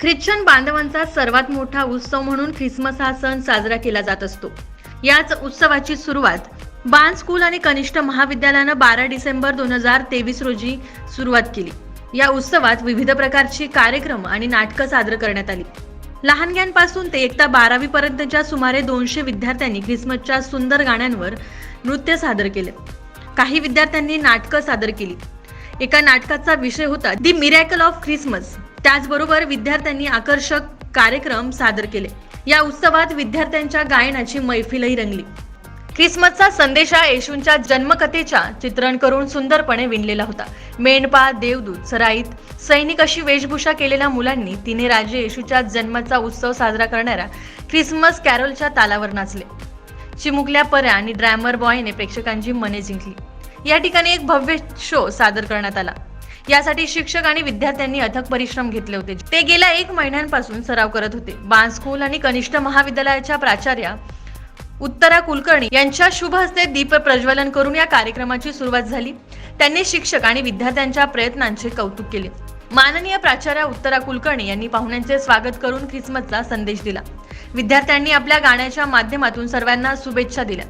Christian बांधवांचा सर्वात मोठा उत्सव म्हणून ख्रिसमस हा सण साजरा केला जात असतो. याच उत्सवाची सुरुवात बाण स्कूल आणि कनिष्ठ महाविद्यालयानं बारा डिसेंबर दोन हजार तेवीस रोजी सुरुवात केली. या उत्सवात विविध प्रकारची कार्यक्रम आणि नाटकं सादर करण्यात आली. लहानग्यांपासून ते एकता बारावी पर्यंतच्या सुमारे दोनशे विद्यार्थ्यांनी ख्रिसमसच्या सुंदर गाण्यांवर नृत्य सादर केले. काही विद्यार्थ्यांनी नाटकं सादर केली. एका नाटकाचा विषय होता दी मिरॅकल ऑफ ख्रिसमस. त्याचबरोबर विद्यार्थ्यांनी आकर्षक कार्यक्रम सादर केले. या उत्सवात विद्यार्थ्यांच्या गायनाची मैफिलही रंगली. ख्रिसमसचा संदेश हा येशूंच्या जन्मकथेच्या चित्रण करून सुंदरपणे विणलेला होता. मेंढपाळ देवदूत सराईत सैनिक अशी वेशभूषा केलेल्या मुलांनी तिने राजे येशूच्या जन्माचा उत्सव साजरा करणाऱ्या ख्रिसमस कॅरोलच्या तालावर नाचले. चिमुकल्या पऱ्या आणि ड्रॅमर बॉयने प्रेक्षकांची मने जिंकली. या ठिकाणी एक भव्य शो सादर करण्यात आला. यासाठी शिक्षक आणि विद्यार्थ्यांनी अथक परिश्रम घेतले होते. ते गेल्या एक महिन्यांपासून सराव करत होते. बाण स्कूल आणि कनिष्ठ महाविद्यालयाच्या प्राचार्या उत्तरा कुलकर्णी यांच्या शुभ हस्ते दीप प्रज्वलन करून या कार्यक्रमाची सुरुवात झाली. त्यांनी शिक्षक आणि विद्यार्थ्यांच्या प्रयत्नांचे कौतुक केले. माननीय प्राचार्या उत्तरा कुलकर्णी यांनी पाहुण्यांचे स्वागत करून ख्रिसमसचा संदेश दिला. विद्यार्थ्यांनी आपल्या गाण्याच्या माध्यमातून सर्वांना शुभेच्छा दिल्या.